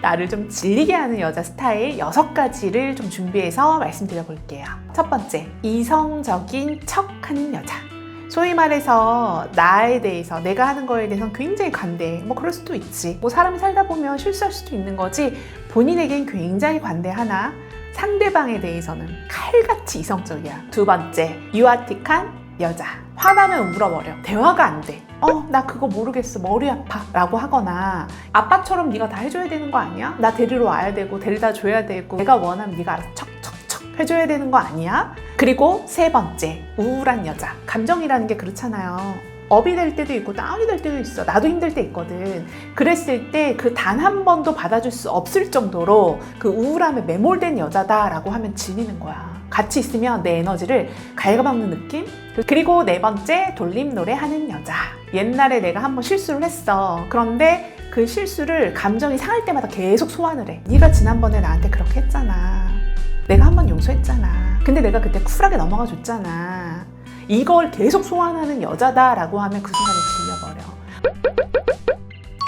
나를 좀 질리게 하는 여자 스타일 여섯 가지를 좀 준비해서 말씀드려 볼게요. 첫 번째, 이성적인 척 하는 여자. 소위 말해서 나에 대해서 내가 하는 거에 대해서 굉장히 관대해. 뭐 그럴 수도 있지. 뭐 사람이 살다 보면 실수할 수도 있는 거지. 본인에겐 굉장히 관대하나 상대방에 대해서는 칼같이 이성적이야. 두 번째, 유아틱한 여자. 화나면 울어버려. 대화가 안 돼. 어, 나 그거 모르겠어. 머리 아파. 라고 하거나 아빠처럼 네가 다 해줘야 되는 거 아니야? 나 데리러 와야 되고 데려다 줘야 되고 내가 원하면 네가 알아서 척척척 해줘야 되는 거 아니야? 그리고 세 번째, 우울한 여자. 감정이라는 게 그렇잖아요. 업이 될 때도 있고 다운이 될 때도 있어. 나도 힘들 때 있거든. 그랬을 때 그 단 한 번도 받아줄 수 없을 정도로 그 우울함에 매몰된 여자다라고 하면 질리는 거야. 같이 있으면 내 에너지를 갉아먹는 느낌? 그리고 네 번째, 돌림 노래 하는 여자. 옛날에 내가 한번 실수를 했어. 그런데 그 실수를 감정이 상할 때마다 계속 소환을 해. 네가 지난번에 나한테 그렇게 했잖아. 내가 한번 용서했잖아. 근데 내가 그때 쿨하게 넘어가 줬잖아. 이걸 계속 소환하는 여자다라고 하면 그 순간에 질려버려.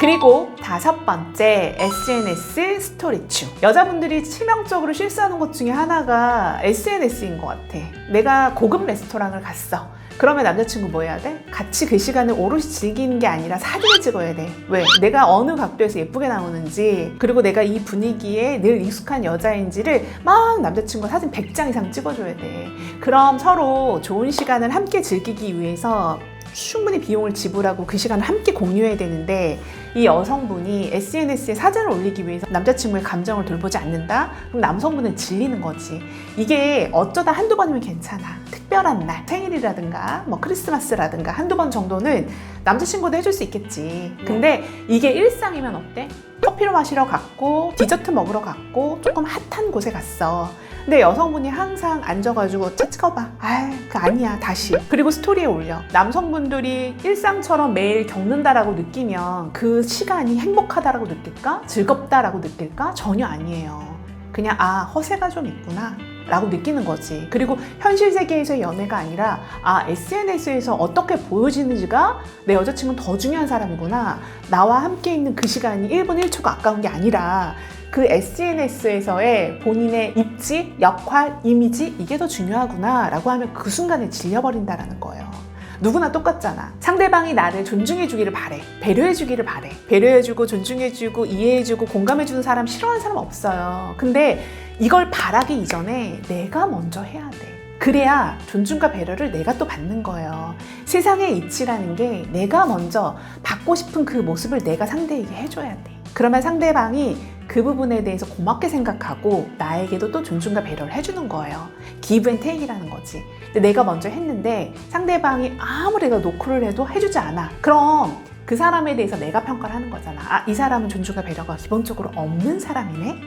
그리고 다섯 번째 SNS 스토리추. 여자분들이 치명적으로 실수하는 것 중에 하나가 SNS인 것 같아. 내가 고급 레스토랑을 갔어. 그러면 남자친구 뭐 해야 돼? 같이 그 시간을 오롯이 즐기는 게 아니라 사진을 찍어야 돼. 왜? 내가 어느 각도에서 예쁘게 나오는지, 그리고 내가 이 분위기에 늘 익숙한 여자인지를 막 남자친구가 사진 100장 이상 찍어줘야 돼. 그럼 서로 좋은 시간을 함께 즐기기 위해서 충분히 비용을 지불하고 그 시간을 함께 공유해야 되는데 이 여성분이 SNS에 사진을 올리기 위해서 남자친구의 감정을 돌보지 않는다? 그럼 남성분은 질리는 거지. 이게 어쩌다 한두 번이면 괜찮아. 특별한 날, 생일이라든가 뭐 크리스마스라든가 한두 번 정도는 남자친구도 해줄 수 있겠지. 근데 이게 일상이면 어때? 커피를 마시러 갔고 디저트 먹으러 갔고 조금 핫한 곳에 갔어. 근데 여성분이 항상 앉아가지고 차 찍어봐. 아, 그 아니야. 다시. 그리고 스토리에 올려. 남성분들이 일상처럼 매일 겪는다라고 느끼면 그 시간이 행복하다라고 느낄까? 즐겁다라고 느낄까? 전혀 아니에요. 그냥 아 허세가 좀 있구나. 라고 느끼는 거지. 그리고 현실 세계에서의 연애가 아니라, 아, SNS에서 어떻게 보여지는지가 내 여자친구는 더 중요한 사람이구나. 나와 함께 있는 그 시간이 1분 1초가 아까운 게 아니라, 그 SNS에서의 본인의 입지, 역할, 이미지, 이게 더 중요하구나. 라고 하면 그 순간에 질려버린다라는 거예요. 누구나 똑같잖아. 상대방이 나를 존중해주기를 바래. 배려해주기를 바래. 배려해주고, 존중해주고, 이해해주고, 공감해주는 사람 싫어하는 사람 없어요. 근데 이걸 바라기 이전에 내가 먼저 해야 돼. 그래야 존중과 배려를 내가 또 받는 거예요. 세상의 이치라는 게 내가 먼저 받고 싶은 그 모습을 내가 상대에게 해줘야 돼. 그러면 상대방이 그 부분에 대해서 고맙게 생각하고 나에게도 또 존중과 배려를 해주는 거예요. 기브 앤 테이크라는 거지. 근데 내가 먼저 했는데 상대방이 아무리 내가 노크를 해도 해주지 않아. 그럼 그 사람에 대해서 내가 평가를 하는 거잖아. 아, 이 사람은 존중과 배려가 기본적으로 없는 사람이네?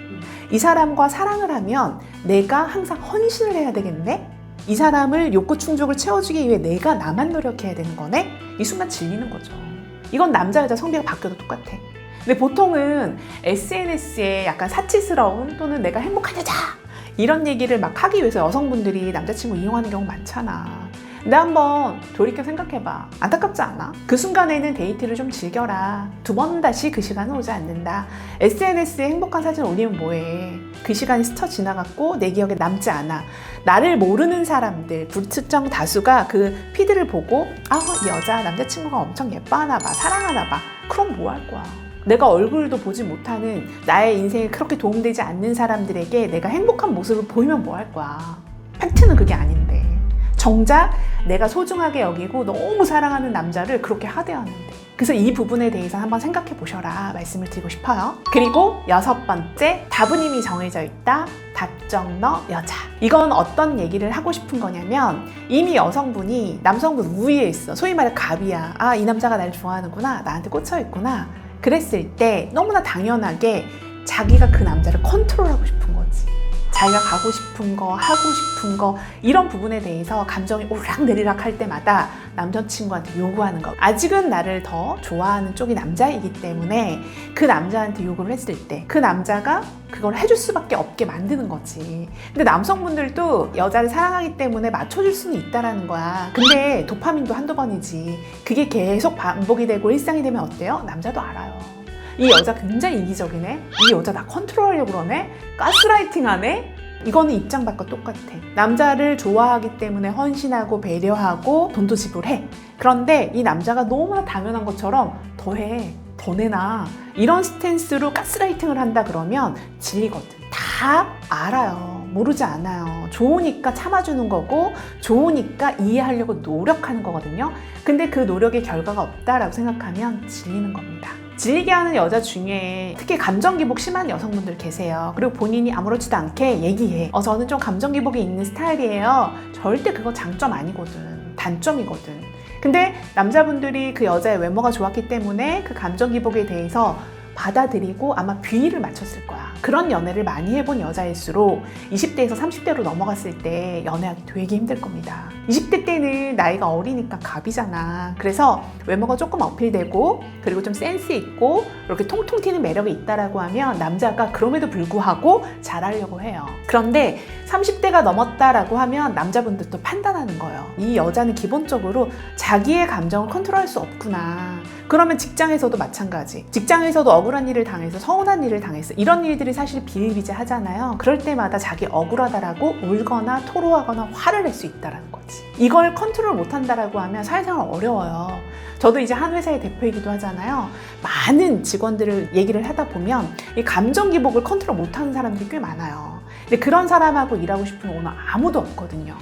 이 사람과 사랑을 하면 내가 항상 헌신을 해야 되겠네? 이 사람을 욕구 충족을 채워주기 위해 내가 나만 노력해야 되는 거네? 이 순간 질리는 거죠. 이건 남자, 여자 성비가 바뀌어도 똑같아. 근데 보통은 SNS에 약간 사치스러운 또는 내가 행복한 여자 이런 얘기를 막 하기 위해서 여성분들이 남자친구 이용하는 경우 많잖아. 근데 한번 돌이켜 생각해봐. 안타깝지 않아? 그 순간에는 데이트를 좀 즐겨라. 두 번 다시 그 시간은 오지 않는다. SNS에 행복한 사진 올리면 뭐해. 그 시간이 스쳐 지나갔고 내 기억에 남지 않아. 나를 모르는 사람들, 불특정 다수가 그 피드를 보고 아, 이 여자 남자친구가 엄청 예뻐하나 봐. 사랑하나 봐. 그럼 뭐 할 거야. 내가 얼굴도 보지 못하는 나의 인생에 그렇게 도움되지 않는 사람들에게 내가 행복한 모습을 보이면 뭐 할 거야. 팩트는 그게 아닌데. 정작 내가 소중하게 여기고 너무 사랑하는 남자를 그렇게 하대하는데. 그래서 이 부분에 대해서 한번 생각해 보셔라 말씀을 드리고 싶어요. 그리고 여섯 번째, 답은 이미 정해져 있다. 답정 너 여자. 이건 어떤 얘기를 하고 싶은 거냐면 이미 여성분이 남성분 우위에 있어. 소위 말해 갑이야. 아, 이 남자가 날 좋아하는구나. 나한테 꽂혀 있구나. 그랬을 때 너무나 당연하게 자기가 그 남자를 컨트롤하고 싶은 거지. 자기가 가고 싶은 거, 하고 싶은 거, 이런 부분에 대해서 감정이 오르락내리락 할 때마다 남자친구한테 요구하는 거. 아직은 나를 더 좋아하는 쪽이 남자이기 때문에 그 남자한테 요구를 했을 때 그 남자가 그걸 해줄 수밖에 없게 만드는 거지. 근데 남성분들도 여자를 사랑하기 때문에 맞춰줄 수는 있다라는 거야. 근데 도파민도 한두 번이지. 그게 계속 반복이 되고 일상이 되면 어때요? 남자도 알아요. 이 여자 굉장히 이기적이네. 이 여자 나 컨트롤하려고 그러네. 가스라이팅 하네. 이거는 입장 바꿔 똑같아. 남자를 좋아하기 때문에 헌신하고 배려하고 돈도 지불해. 그런데 이 남자가 너무나 당연한 것처럼 더해. 더 내놔. 이런 스탠스로 가스라이팅을 한다 그러면 질리거든. 다 알아요. 모르지 않아요. 좋으니까 참아주는 거고, 좋으니까 이해하려고 노력하는 거거든요. 근데 그 노력의 결과가 없다라고 생각하면 질리는 겁니다. 질리게 하는 여자 중에 특히 감정 기복 심한 여성분들 계세요. 그리고 본인이 아무렇지도 않게 얘기해. 어, 저는 좀 감정 기복이 있는 스타일이에요. 절대 그거 장점 아니거든. 단점이거든. 근데 남자분들이 그 여자의 외모가 좋았기 때문에 그 감정 기복에 대해서 받아들이고 아마 비위를 맞췄을 거야. 그런 연애를 많이 해본 여자일수록 20대에서 30대로 넘어갔을 때 연애하기 되게 힘들 겁니다. 20대 때는 나이가 어리니까 갑이잖아. 그래서 외모가 조금 어필되고 그리고 좀 센스 있고 이렇게 통통 튀는 매력이 있다라고 하면 남자가 그럼에도 불구하고 잘하려고 해요. 그런데 30대가 넘었다라고 하면 남자분들도 판단하는 거예요. 이 여자는 기본적으로 자기의 감정을 컨트롤할 수 없구나. 그러면 직장에서도 마찬가지. 직장에서도 억울한 일을 당해서 서운한 일을 당했어. 이런 일들이 사실 비일비재하잖아요. 그럴 때마다 자기 억울하다라고 울거나 토로하거나 화를 낼 수 있다라는 거지. 이걸 컨트롤 못한다라고 하면 사회생활 어려워요. 저도 이제 한 회사의 대표이기도 하잖아요. 많은 직원들을 얘기를 하다 보면 이 감정 기복을 컨트롤 못하는 사람들이 꽤 많아요. 근데 그런 사람하고 일하고 싶은 오늘 아무도 없거든요.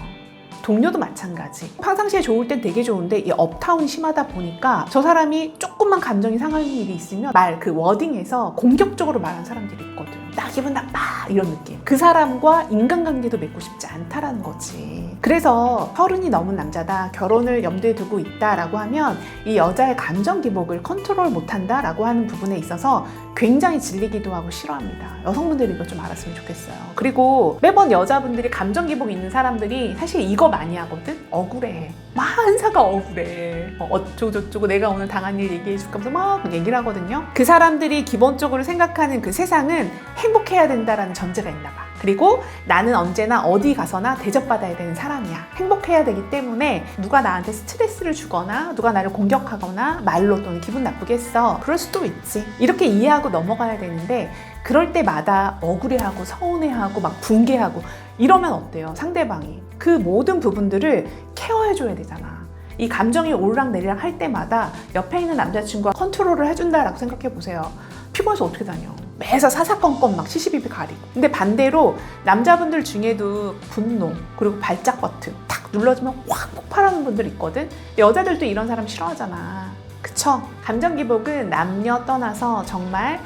동료도 마찬가지. 평상시에 좋을 땐 되게 좋은데 이 업타운이 심하다 보니까 저 사람이 조금만 감정이 상하는 일이 있으면 말 그 워딩에서 공격적으로 말하는 사람들이 있거든. 나 기분 나빠 이런 느낌. 그 사람과 인간관계도 맺고 싶지 않다라는 거지. 그래서 서른이 넘은 남자다 결혼을 염두에 두고 있다라고 하면 이 여자의 감정 기복을 컨트롤 못한다라고 하는 부분에 있어서 굉장히 질리기도 하고 싫어합니다. 여성분들이 이거 좀 알았으면 좋겠어요. 그리고 매번 여자분들이 감정 기복 있는 사람들이 사실 이거 많이 하거든? 억울해. 만사가 억울해. 어, 어쩌고저쩌고 내가 오늘 당한 일 얘기해 줄까 하면서 막 얘기를 하거든요. 그 사람들이 기본적으로 생각하는 그 세상은 행복해야 된다라는 전제가 있나 봐. 그리고 나는 언제나 어디 가서나 대접받아야 되는 사람이야. 행복해야 되기 때문에 누가 나한테 스트레스를 주거나 누가 나를 공격하거나 말로 또는 기분 나쁘게 했어. 그럴 수도 있지. 이렇게 이해하고 넘어가야 되는데 그럴 때마다 억울해하고 서운해하고 막 붕괴하고 이러면 어때요? 상대방이. 그 모든 부분들을 케어해줘야 되잖아. 이 감정이 오르락내리락 할 때마다 옆에 있는 남자친구가 컨트롤을 해준다라고 생각해 보세요. 피곤해서 어떻게 다녀? 매사 사사건건 막 시시비비 가리고. 근데 반대로 남자분들 중에도 분노 그리고 발작 버튼 탁 눌러주면 확 폭발하는 분들 있거든. 여자들도 이런 사람 싫어하잖아. 그쵸? 감정 기복은 남녀 떠나서 정말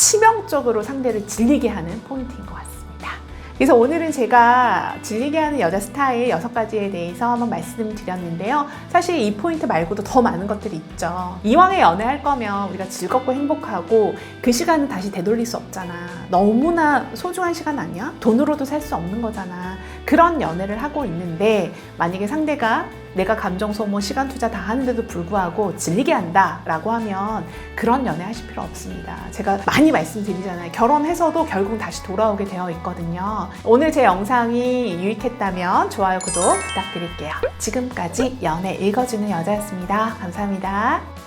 치명적으로 상대를 질리게 하는 포인트인 것 같습니다. 그래서 오늘은 제가 질리게 하는 여자 스타일 여섯 가지에 대해서 한번 말씀드렸는데요. 사실 이 포인트 말고도 더 많은 것들이 있죠. 이왕에 연애할 거면 우리가 즐겁고 행복하고 그 시간은 다시 되돌릴 수 없잖아. 너무나 소중한 시간 아니야? 돈으로도 살 수 없는 거잖아. 그런 연애를 하고 있는데 만약에 상대가 내가 감정 소모, 시간 투자 다 하는데도 불구하고 질리게 한다라고 하면 그런 연애 하실 필요 없습니다. 제가 많이 말씀드리잖아요. 결혼해서도 결국 다시 돌아오게 되어 있거든요. 오늘 제 영상이 유익했다면 좋아요, 구독 부탁드릴게요. 지금까지 연애 읽어주는 여자였습니다. 감사합니다.